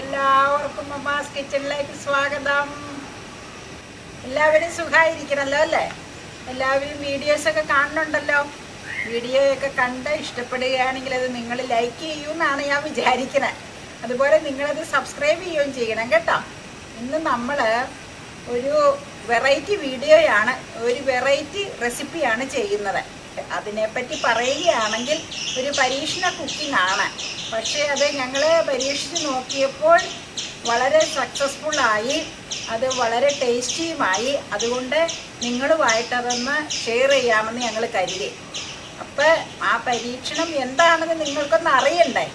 എല്ലാവർക്കും മമ്മാസ് കിച്ചണിലേക്ക് സ്വാഗതം. എല്ലാവരും സുഖമായിരിക്കണല്ലോ അല്ലേ? എല്ലാവരും വീഡിയോസ് ഒക്കെ കാണുന്നുണ്ടല്ലോ? വീഡിയോയൊക്കെ കണ്ട് ഇഷ്ടപ്പെടുകയാണെങ്കിൽ അത് നിങ്ങൾ ലൈക്ക് ചെയ്യൂ എന്നാണ് ഞാൻ വിചാരിക്കുന്നത് അതുപോലെ നിങ്ങളത് സബ്സ്ക്രൈബ് ചെയ്യുകയും ചെയ്യണം കേട്ടോ. ഇന്ന് നമ്മൾ ഒരു വെറൈറ്റി വീഡിയോയാണ് ഒരു വെറൈറ്റി റെസിപ്പിയാണ് ചെയ്യുന്നത്. അതിനെപ്പറ്റി പറയുകയാണെങ്കിൽ ഒരു പരീക്ഷണ കുക്കിംഗ് ആണ് പക്ഷേ അത് ഞങ്ങൾ പരീക്ഷിച്ച് നോക്കിയപ്പോൾ വളരെ സക്സസ്ഫുള്ളായി അത് വളരെ ടേസ്റ്റിയുമായി അതുകൊണ്ട് നിങ്ങളുമായിട്ട് അതൊന്ന് ഷെയർ ചെയ്യാമെന്ന് ഞങ്ങൾ കരുതി. അപ്പോൾ ആ പരീക്ഷണം എന്താണെന്ന് നിങ്ങൾക്കൊന്ന് അറിയണ്ടേ?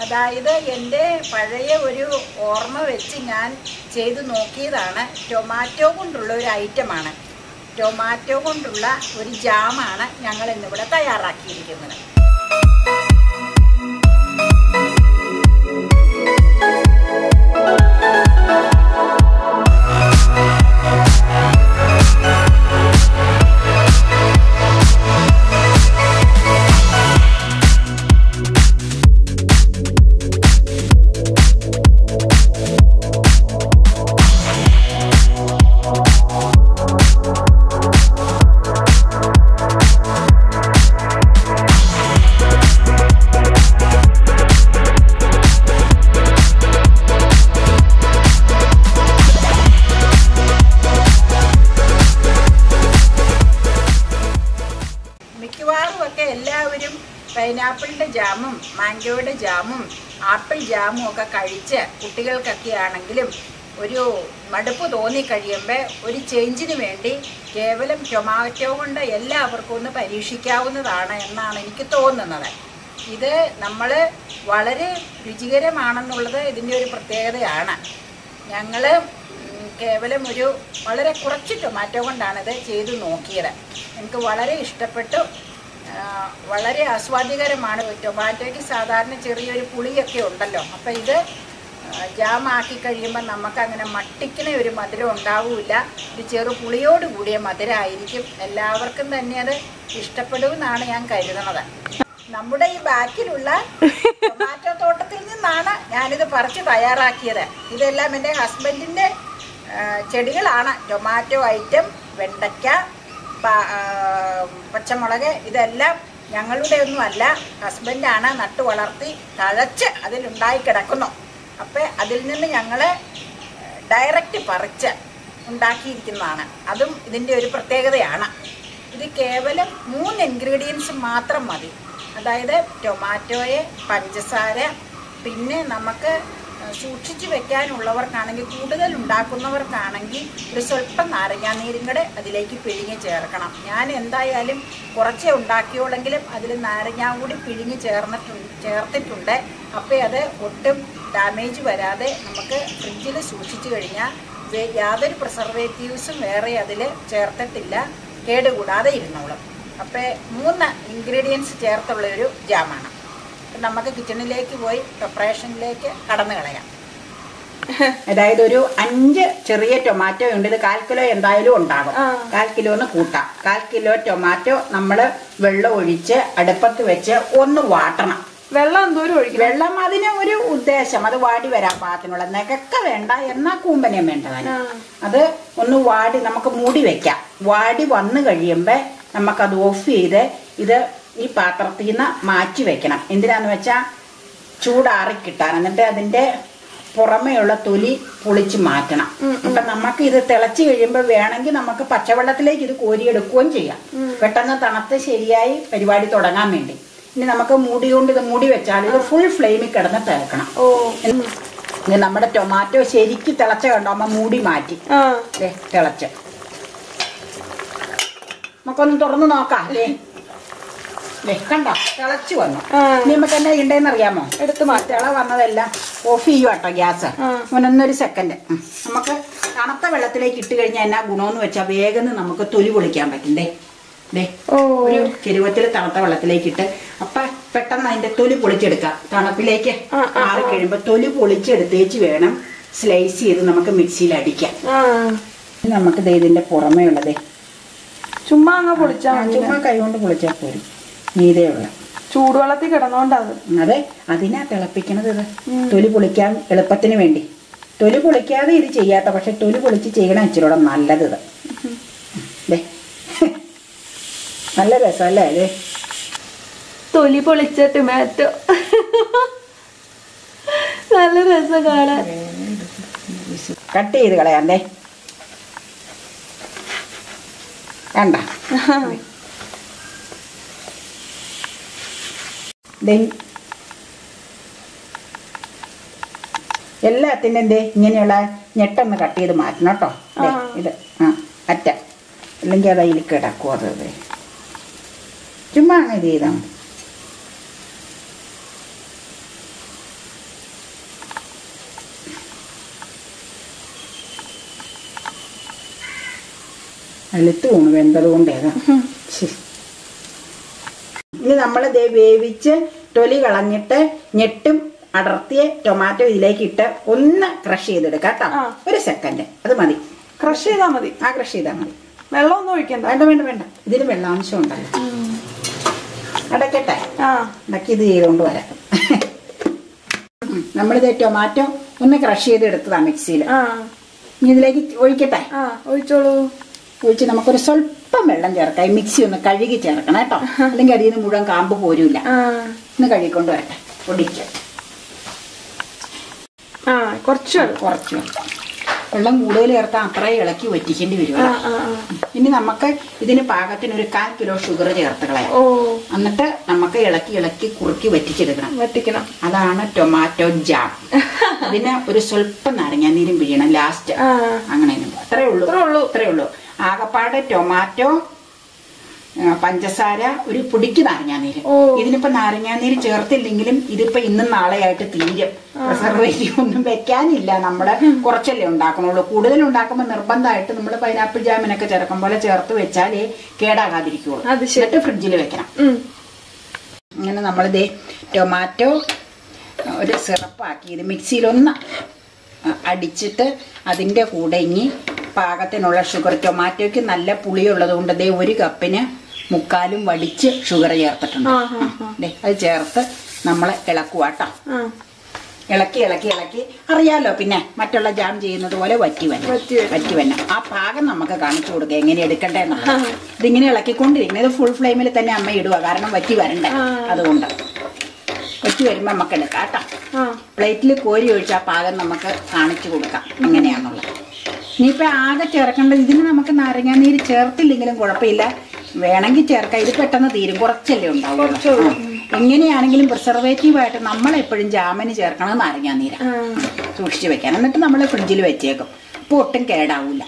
അതായത് എന്റെ പഴയ ഒരു ഓർമ്മ വെച്ച് ഞാൻ ചെയ്ത് നോക്കിയതാണ്. ടൊമാറ്റോ കൊണ്ടുള്ള ഒരു ഐറ്റമാണ്. ടൊമാറ്റോ കൊണ്ടുള്ള ഒരു ജാമാണ് ഞങ്ങൾ ഇന്നിവിടെ തയ്യാറാക്കിയിരിക്കുന്നത്. പൈനാപ്പിളിന്റെ ജാമും മാംഗോയുടെ ജാമും ആപ്പിൾ ജാമും ഒക്കെ കഴിച്ച് കുട്ടികൾക്കൊക്കെ ആണെങ്കിലും ഒരു മടുപ്പ് തോന്നിക്കഴിയുമ്പോൾ ഒരു ചേഞ്ചിന് വേണ്ടി കേവലം ടൊമാറ്റോ കൊണ്ട് എല്ലാവർക്കും ഒന്ന് പരീക്ഷിക്കാവുന്നതാണ് എന്നാണ് എനിക്ക് തോന്നുന്നത്. ഇത് നമ്മൾ വളരെ രുചികരമാണെന്നുള്ളത് ഇതിന്റെ ഒരു പ്രത്യേകതയാണ്. ഞങ്ങൾ കേവലം ഒരു വളരെ കുറച്ച് ടൊമാറ്റോ കൊണ്ടാണിത് ചെയ്തു നോക്കിയത്. എനിക്ക് വളരെ ഇഷ്ടപ്പെട്ടു. വളരെ ആസ്വാദ്യകരമാണ് ടൊമാറ്റോയ്ക്ക് സാധാരണ ചെറിയൊരു പുളിയൊക്കെ ഉണ്ടല്ലോ. അപ്പം ഇത് ജാമാക്കി കഴിയുമ്പോൾ നമുക്കങ്ങനെ മട്ടിക്കുന്ന ഒരു മധുരം ഉണ്ടാവില്ല. ഒരു ചെറു പുളിയോട് കൂടിയ മധുരമായിരിക്കും എല്ലാവർക്കും തന്നെ അത് ഇഷ്ടപ്പെടുമെന്നാണ് ഞാൻ കരുതുന്നത്. നമ്മുടെ ഈ ബാക്കിലുള്ള ടൊമാറ്റോ തോട്ടത്തിൽ നിന്നാണ് ഞാനിത് പറിച്ച് തയ്യാറാക്കിയത്. ഇതെല്ലാം എന്റെ ഹസ്ബൻഡിന്റെ ചെടികളാണ്. ടൊമാറ്റോ ഐറ്റം വെണ്ടയ്ക്ക പച്ചമുളക് ഇതെല്ലാം ഞങ്ങളുടെ ഒന്നുമല്ല. ഹസ്ബൻഡാണ് നട്ടു വളർത്തി തഴച്ച് അതിലുണ്ടായി കിടക്കുന്നു. അപ്പോൾ അതിൽ നിന്ന് ഞങ്ങൾ ഡയറക്റ്റ് പറിച്ച് ഉണ്ടാക്കിയിരിക്കുന്നതാണ്. അതും ഇതിന്റെ ഒരു പ്രത്യേകതയാണ്. ഇത് കേവലം മൂന്ന് ഇൻഗ്രീഡിയൻസ് മാത്രം മതി. അതായത് ടൊമാറ്റോയെ പഞ്ചസാര പിന്നെ നമുക്ക് സൂക്ഷിച്ച് വെക്കാനുള്ളവർക്കാണെങ്കിൽ കൂടുതൽ ഉണ്ടാക്കുന്നവർക്കാണെങ്കിൽ ഒരു സ്വല്പം നാരങ്ങാനീരും കൂടെ അതിലേക്ക് പിഴിഞ്ഞ് ചേർക്കണം. ഞാൻ എന്തായാലും കുറച്ചേ ഉണ്ടാക്കിയോളെങ്കിലും അതിൽ നാരങ്ങ കൂടി പിഴിഞ്ഞ് ചേർന്നിട്ടുണ്ട് ചേർത്തിട്ടുണ്ട്. അപ്പോൾ അത് ഒട്ടും ഡാമേജ് വരാതെ നമുക്ക് ഫ്രിഡ്ജിൽ സൂക്ഷിച്ചു കഴിഞ്ഞാൽ യാതൊരു പ്രിസർവേറ്റീവ്സും വേറെ അതിൽ ചേർത്തിട്ടില്ല. കേടുകൂടാതെ ഇരുന്നോളും. അപ്പോൾ മൂന്ന് ഇൻഗ്രീഡിയൻസ് ചേർത്തുള്ള ഒരു ജാമാണ്. നമുക്ക് കിച്ചണിലേക്ക് പോയി പ്രിപ്പറേഷനിലേക്ക് കടന്നു കളയാം. അതായത് ഒരു അഞ്ച് ചെറിയ ടൊമാറ്റോ ഉണ്ട് ഇത് കാൽ കിലോ എന്തായാലും ഉണ്ടാകും. കാൽ കിലോന്ന് കൂട്ടാം. കാൽ കിലോ ടൊമാറ്റോ നമ്മൾ വെള്ളം ഒഴിച്ച് അടുപ്പത്ത് വെച്ച് ഒന്ന് വാട്ടണം. വെള്ളം എന്തോരം ഒഴിക്കും വെള്ളം അതിന് ഒരു ഉദ്ദേശം. അത് വാടി വരാൻ പാകത്തിനുള്ള നെകക്ക വേണ്ട എന്നാ കൂമ്പനയും വേണ്ടതാണ് അത് ഒന്ന് വാടി നമുക്ക് മൂടി വെക്കാം. വാടി വന്നു കഴിയുമ്പോൾ നമുക്കത് ഓഫ് ചെയ്ത് ഇത് ഈ പാത്രത്തിൽ നിന്ന് മാറ്റി വെക്കണം. എന്തിനാന്ന് വെച്ചാൽ ചൂടാറി കിട്ടാൻ. എന്നിട്ട് അതിന്റെ പുറമേയുള്ള തൊലി പൊളിച്ച് മാറ്റണം. അപ്പൊ നമുക്ക് ഇത് തിളച്ച് കഴിയുമ്പോൾ വേണമെങ്കിൽ നമുക്ക് പച്ചവെള്ളത്തിലേക്ക് ഇത് കോരിയെടുക്കുകയും ചെയ്യാം. പെട്ടെന്ന് തണുത്ത് ശരിയായി പരിപാടി തുടങ്ങാൻ വേണ്ടി. ഇനി നമുക്ക് മൂടി കൊണ്ട് ഇത് മൂടി വെച്ചാൽ ഇത് ഫുൾ ഫ്ലെയിമിൽ കിടന്ന് തിളക്കണം. ഓ. ഇനി നമ്മുടെ ടൊമാറ്റോ ശരിക്ക് തിളച്ച കണ്ടോ അമ്മ മൂടി മാറ്റി. തിളച്ച്. നമുക്കൊന്ന് തുറന്ന് നോക്കാം അല്ലേ കണ്ടോ? തിളച്ചു വന്നു. നമുക്ക് എന്നാ ചെയ്യണ്ടേന്ന് അറിയാമോ? എടുത്ത് തിള വന്നതെല്ലാം ഓഫ് ചെയ്യുക കേട്ടോ ഗ്യാസ്. ഒന്നൊരു സെക്കൻഡ്. നമുക്ക് തണുത്ത വെള്ളത്തിലേക്ക് ഇട്ട് കഴിഞ്ഞാൽ എന്നാ ഗുണമെന്ന് വെച്ചാൽ വേഗം നമുക്ക് തൊലി പൊളിക്കാൻ പറ്റും. ദേ ദേ ഒരു ചെരുവത്തിൽ തണുത്ത വെള്ളത്തിലേക്ക് ഇട്ട്. അപ്പൊ പെട്ടെന്ന് അതിന്റെ തൊലി പൊളിച്ചെടുക്കാം. തണുപ്പിലേക്ക് മാറി കഴിയുമ്പോ തൊലി പൊളിച്ചെടുത്തേച്ച് വേണം സ്ലൈസ് ചെയ്ത് നമുക്ക് മിക്സിയിൽ അടിക്കാം നമുക്ക് ഇതിന്റെ പുറമേ ഉള്ളതേ. ചുമ്മാ അങ്ങ് പൊളിച്ചാ ചുമ്മാ കൈ കൊണ്ട് പൊളിച്ചാൽ പോരും. ഉള്ള ചൂടുവെള്ളത്തിൽ കിടന്നോണ്ടത് അതെ. അതിനാ തിളപ്പിക്കണത് ഇത്. തൊലി പൊളിക്കാൻ എളുപ്പത്തിന് വേണ്ടി. തൊലി പൊളിക്കാതെ ഇത് ചെയ്യാത്ത പക്ഷെ തൊലി പൊളിച്ച് ചെയ്യണ ഇച്ചിരൂടെ നല്ലത് ഇത്. നല്ല രസമല്ലേ ഇത്? തൊലി പൊളിച്ച ടൊമാറ്റോ നല്ല രസം കാണാൻ. കട്ട് ചെയ്ത് കളയാണ്ടേ കണ്ട. ദേ. എല്ലാത്തിന്റെ എന്തേ ഇങ്ങനെയുള്ള ഞെട്ടൊന്ന് കട്ട് ചെയ്ത് മാറ്റണം കേട്ടോ. ഇത്. ആ അറ്റ. അല്ലെങ്കിൽ അത് അതിൽ കിടക്കും അത് ദേ. ചുമ്മാ ഇത് ചെയ്താൽ മതി. അലുത്ത് പോണു വെന്തത് കൊണ്ടേതാ. ശ്ശി. ഇനി നമ്മൾ ദേ വേവിച്ച് തൊലി കളഞ്ഞിട്ട് ഞെട്ടും അടർത്തിയ ടൊമാറ്റോ ഇതിലേക്ക് ഇട്ട് ഒന്ന് ക്രഷ് ചെയ്തെടുക്കാം കേട്ടോ. ഒരു സെക്കൻഡ് അത് മതി. ക്രഷ് ചെയ്താൽ മതി. ആ ക്രഷ് ചെയ്താൽ മതി. വെള്ളമൊന്നും ഒഴിക്കണ്ട. വേണ്ട വേണ്ട വേണ്ട. ഇതിന് വെള്ളാംശം ഉണ്ടല്ലോ അടക്കട്ടെ. ആ. അടക്കി ഇത് ചെയ്തുകൊണ്ട് വരാം. നമ്മളിത് ടൊമാറ്റോ ഒന്ന് ക്രഷ് ചെയ്തെടുത്തതാണ് മിക്സിയിൽ ആ. ഇനി ഇതിലേക്ക് ഒഴിക്കട്ടെ. ആ ഒഴിച്ചോളൂ. ഒഴിച്ച് നമുക്കൊരു സ്വല്പം വെള്ളം ചേർക്കാം. ഈ മിക്സി ഒന്ന് കഴുകി ചേർക്കണം കേട്ടോ. അല്ലെങ്കിൽ അതിൽ നിന്ന് മുഴുവൻ കാമ്പ് പോരൂല. ഒന്ന് കഴുകിക്കൊണ്ട് വരട്ടെ. പൊടിക്ക്. കുറച്ച് വെള്ളം. കുറച്ച് വെള്ളം. വെള്ളം കൂടുതൽ ചേർത്താൽ അത്രയും ഇളക്കി വറ്റിക്കേണ്ടി വരും. ഇനി നമുക്ക് ഇതിന് പാകത്തിന് ഒരു കാൽ കിലോ ഷുഗർ ചേർത്ത് കളയാം. ഓ. എന്നിട്ട് നമുക്ക് ഇളക്കി ഇളക്കി കുറുക്കി വറ്റിച്ചെടുക്കണം. വറ്റിക്കണം. അതാണ് ടൊമാറ്റോ ജാം അതിന് ഒരു സ്വല്പം നാരങ്ങാനീരും പിഴിയണം. ലാസ്റ്റ് അങ്ങനെ അത്രേ ഉള്ളൂ. അത്രേ ഉള്ളൂ. അത്രേ ഉള്ളൂ. ആകപ്പാട് ടൊമാറ്റോ പഞ്ചസാര ഒരു പൊടിക്ക് നാരങ്ങാനീര്. ഇതിനിപ്പോ നാരങ്ങാനീര് ചേർത്തില്ലെങ്കിലും ഇതിപ്പോ ഇന്നും നാളെയായിട്ട് തീരും. പ്രിസർവേറ്റീവ് ഒന്നും വെക്കാനില്ല. നമ്മൾ കുറച്ചല്ലേ ഉണ്ടാക്കണുള്ളൂ കൂടുതൽ ഉണ്ടാക്കുമ്പോൾ നിർബന്ധമായിട്ട് നമ്മൾ പൈനാപ്പിൾ ജാമിനൊക്കെ ചേർക്കും പോലെ ചേർത്ത് വെച്ചാലേ കേടാകാതിരിക്കുള്ളൂ. എന്നിട്ട് ഫ്രിഡ്ജിൽ വെക്കണം. ഇങ്ങനെ അങ്ങനെ നമ്മളിത് ടൊമാറ്റോ ഒരു സിറപ്പാക്കി ഇത് മിക്സിയിലൊന്ന് അടിച്ചിട്ട് അതിന്റെ കൂടെ ഇനി പാകത്തിനുള്ള ഷുഗർ ടൊമാറ്റോയ്ക്ക് നല്ല പുളിയുള്ളത് കൊണ്ട് ദേ ഒരു കപ്പിന് മുക്കാലും വടിച്ച് ഷുഗർ ചേർത്തിട്ടുണ്ട്. അത് ചേർത്ത് നമ്മൾ ആ. ഇളക്കി ഇളക്കി ഇളക്കി. അറിയാലോ പിന്നെ മറ്റുള്ള ജാം ചെയ്യുന്നത് പോലെ വറ്റി വന്ന. വറ്റി വന്ന. ആ പാകം നമുക്ക് കാണിച്ചു കൊടുക്കുക എങ്ങനെ എടുക്കണ്ടെന്ന് ഇതിങ്ങനെ ഇളക്കിക്കൊണ്ടിരിക്കുന്നത് ഫുൾ ഫ്ലെയിമിൽ തന്നെ അമ്മ ഇടുക കാരണം വറ്റി വരണ്ടേ. അതുകൊണ്ട്. വറ്റി വരുമ്പോൾ നമുക്ക് എടുക്കാം കേട്ടോ പ്ലേറ്റിൽ കോരി ഒഴിച്ച് ആ പാകം നമുക്ക് കാണിച്ചു കൊടുക്കാം. എങ്ങനെയാന്നുള്ളത്. ഇനിയിപ്പോൾ ആകെ ചേർക്കേണ്ടത് ഇതിന് നമുക്ക് നാരങ്ങാനീര് ചേർത്തില്ലെങ്കിലും കുഴപ്പമില്ല. വേണമെങ്കിൽ ചേർക്കാം. ഇത് പെട്ടെന്ന് തീരും. കുറച്ചല്ലേ ഉണ്ടാവുള്ളൂ. ആ. എങ്ങനെയാണെങ്കിലും പ്രിസർവേറ്റീവായിട്ട് നമ്മൾ എപ്പോഴും ജാമിന് ചേർക്കണം നാരങ്ങാനീര. നീര സൂക്ഷിച്ച് വെക്കാൻ. എന്നിട്ട് നമ്മൾ ഫ്രിഡ്ജിൽ വെച്ചേക്കും. അപ്പോൾ ഒട്ടും കേടാവൂല.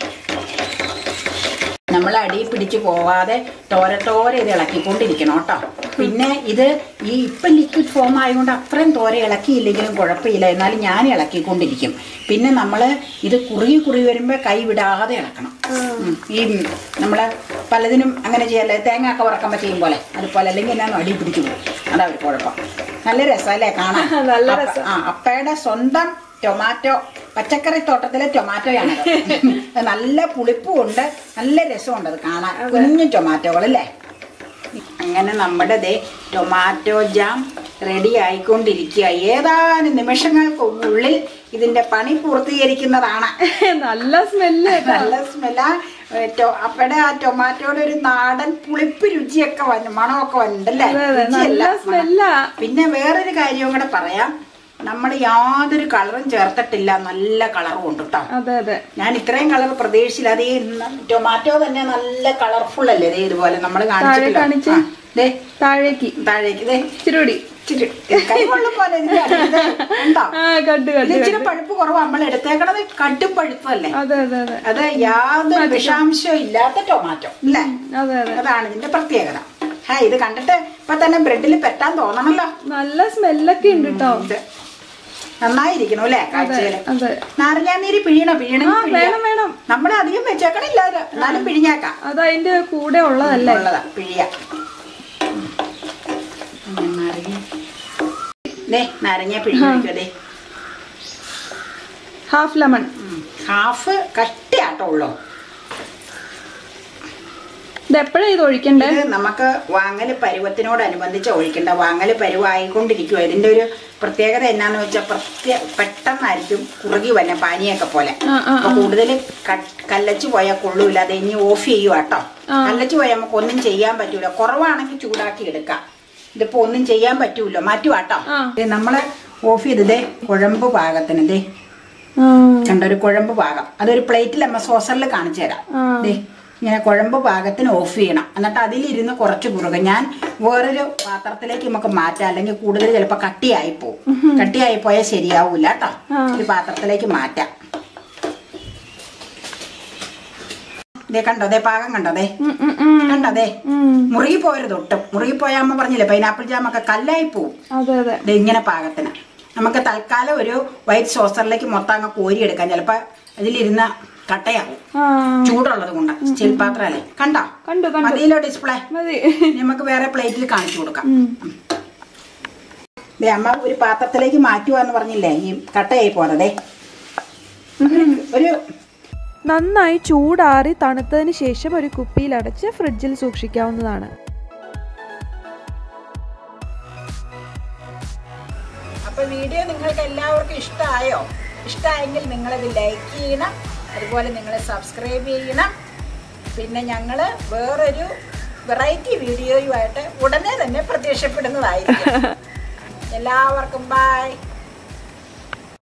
നമ്മൾ അടി പിടിച്ച് പോവാതെ തോരത്തോരെ ഇത് ഇളക്കിക്കൊണ്ടിരിക്കണം കേട്ടോ. പിന്നെ ഇത് ഈ ഇപ്പം ലിക്വിഡ് ഫോം ആയതുകൊണ്ട് അത്രയും തോര ഇളക്കിയില്ലെങ്കിലും കുഴപ്പമില്ല. എന്നാലും ഞാൻ ഇളക്കിക്കൊണ്ടിരിക്കും. പിന്നെ നമ്മൾ ഇത് കുറുകി കുറുകി വരുമ്പോൾ കൈ വിടാതെ ഇളക്കണം. ഈ നമ്മൾ പലതിനും അങ്ങനെ ചെയ്യല്ലേ? തേങ്ങ ഒക്കെ ഉറക്കുമ്പോൾ ചെയ്യും പോലെ. അതുപോലെ അല്ലെങ്കിൽ ഞാൻ അടി പിടിച്ചു പോകും. അതാ ഒരു കുഴപ്പം. നല്ല രസമല്ലേ കാണാൻ? നല്ല രസം. ആ അപ്പയുടെ സ്വന്തം ടൊമാറ്റോ പച്ചക്കറി തോട്ടത്തിലെ ടൊമാറ്റോയാണ് നല്ല പുളിപ്പും ഉണ്ട് നല്ല രസമുണ്ട് അത് കാണാൻ. കുഞ്ഞു ടൊമാറ്റോകൾ അല്ലേ അങ്ങനെ നമ്മുടെ ദേ ടൊമാറ്റോ ജാം റെഡി ആയിക്കൊണ്ടിരിക്കുക. ഏതാനും നിമിഷങ്ങൾക്കുള്ളിൽ ഇതിന്റെ പണി പൂർത്തീകരിക്കുന്നതാണ്. നല്ല സ്മെല്ല് നല്ല സ്മെല്ല അപ്പടെ ആ ടൊമാറ്റോയുടെ ഒരു നാടൻ പുളിപ്പ് രുചിയൊക്കെ വന്നു മണമൊക്കെ വന്നിട്ടല്ലേ. പിന്നെ വേറൊരു കാര്യം കൂടെ പറയാം. നമ്മൾ യാതൊരു കളറും ചേർത്തിട്ടില്ല. നല്ല കളറും ഉണ്ട് കേട്ടോ അതെ അതെ. ഞാൻ ഇത്രയും കളർ പ്രതീക്ഷിച്ചില്ല. അതേ ഈ ടൊമാറ്റോ തന്നെ നല്ല കളർഫുൾ അല്ലേ? ദേ ഇതുപോലെ നമ്മൾ കാണിച്ചിട്ടില്ല. ദേ. താഴേക്ക്. താഴേക്ക് ദേ. ഇച്ചിരി ഇച്ചിരി പഴുപ്പ് കുറവാ. നമ്മൾ എടുത്തേക്കണത് കടും പഴുപ്പല്ലേ? അതെ യാതൊരു വിഷാംശവും ഇല്ലാത്ത ടൊമാറ്റോ. അല്ലേ? അതെ അതെ. അതാണ് ഇതിന്റെ പ്രത്യേകത. ഹാ ഇത് കണ്ടിട്ട് ഇപ്പൊ തന്നെ ബ്രെഡിൽ പെറ്റാൻ തോന്നണല്ലോ. നല്ല സ്മെല്ലൊക്കെ ഉണ്ട് കേട്ടോ നന്നായിരിക്കണം അല്ലേ? കാഴ്ചയിൽ നാരങ്ങാനീര് പിഴിയണോ? പിഴിയണം വേണം വേണം. നമ്മൾ അധികം വെച്ചേക്കണില്ല. എന്നാലും പിഴിഞ്ഞേക്കാം. അത് അതിന്റെ കൂടെ ഉള്ളതല്ലേ? ഉള്ളതാ പിഴിയ. നാരങ്ങ. പിഴിഞ്ഞു ഹാഫ് ലെമൺ. ഹാഫ് കട്ടിയാട്ടോ ഉള്ളൂ. ഇത് എപ്പോഴാ ഇത് ഒഴിക്കണ്ടേ? ഇത് നമുക്ക് വാങ്ങൽ പരുവത്തിനോടനുബന്ധിച്ച് ഒഴിക്കേണ്ട. വാങ്ങൽ പരുവായിക്കൊണ്ടിരിക്കും ഇതിന്റെ ഒരു പ്രത്യേകത എന്നാന്ന് വെച്ചാൽ പ്രത്യേക പെട്ടെന്നായിരിക്കും കുറുകി വന്ന പാനിയൊക്കെ പോലെ. അപ്പൊ കൂടുതൽ കല്ലച്ചു പോയാൽ കൊള്ളൂല. അത് ഇനി ഓഫ് ചെയ്യുക കേട്ടോ കല്ലച്ചു പോയാൽ നമുക്ക് ഒന്നും ചെയ്യാൻ പറ്റൂല. കുറവാണെങ്കിൽ ചൂടാക്കി എടുക്കാം. ഇതിപ്പോ ഒന്നും ചെയ്യാൻ പറ്റൂല മാറ്റുവാട്ടോ നമ്മൾ ഓഫ് ചെയ്തതേ കുഴമ്പ് പാകത്തിന്. ദേ. കണ്ടൊരു കുഴമ്പ് പാകം. അതൊരു പ്ലേറ്റിൽ നമ്മ സോസറിൽ കാണിച്ചു തരാം. ദേ. ഇങ്ങനെ കുഴമ്പ് പാകത്തിന് ഓഫ് ചെയ്യണം. എന്നിട്ട് അതിലിരുന്ന് കുറച്ച് കുറുക ഞാൻ വേറൊരു പാത്രത്തിലേക്ക് നമുക്ക് മാറ്റാം. അല്ലെങ്കിൽ കൂടുതൽ ചിലപ്പോൾ കട്ടിയായി പോകും കട്ടിയായി പോയാൽ ശരിയാവൂല കേട്ടോ. ഒരു പാത്രത്തിലേക്ക് മാറ്റാം. ദേ കണ്ടോ? ദേ പാകം കണ്ടോ? ഉം. കണ്ടോ? ഉം. മുറുകി പോരുത് ഒട്ടും മുറുകി പോയാൽ അമ്മ പറഞ്ഞില്ലേ പൈനാപ്പിൾ ജാം ജാമൊക്കെ കല്ലായി പോവും. അതെ അതെ. ഇങ്ങനെ പാകത്തിന്. നമുക്ക് തൽക്കാലം ഒരു വൈറ്റ് സോസറിലേക്ക് മൊത്തം അങ്ങ് കോരിയെടുക്കാം. ചിലപ്പോൾ അതിലിരുന്ന കട്ടയാവും. ചൂടുള്ളത് കൊണ്ട്. സ്റ്റീൽ പാത്രമല്ലേ കണ്ടോ? കണ്ടു മതിയിലോ ഡിസ്പ്ലേ നമുക്ക് വേറെ പ്ലേറ്റിൽ കാണിച്ചു കൊടുക്കാം. അമ്മ ഒരു പാത്രത്തിലേക്ക് മാറ്റുക എന്ന് പറഞ്ഞില്ലേ? ഈ കട്ടയായി പോന്നതേ ഒരു നന്നായി ചൂടാറി തണുത്തതിന് ശേഷം ഒരു കുപ്പിയിൽ അടച്ച് ഫ്രിഡ്ജിൽ സൂക്ഷിക്കാവുന്നതാണ്. അപ്പൊ വീഡിയോ നിങ്ങൾക്ക് എല്ലാവർക്കും ഇഷ്ടമായോ ഇഷ്ടമായെങ്കിൽ നിങ്ങളിത് ലൈക്ക് ചെയ്യണം. അതുപോലെ നിങ്ങൾ സബ്സ്ക്രൈബ് ചെയ്യണം. പിന്നെ ഞങ്ങൾ വേറൊരു വെറൈറ്റി വീഡിയോയുമായിട്ട് ഉടനെ തന്നെ പ്രത്യക്ഷപ്പെടുന്നതായിരിക്കും. എല്ലാവർക്കും ബൈ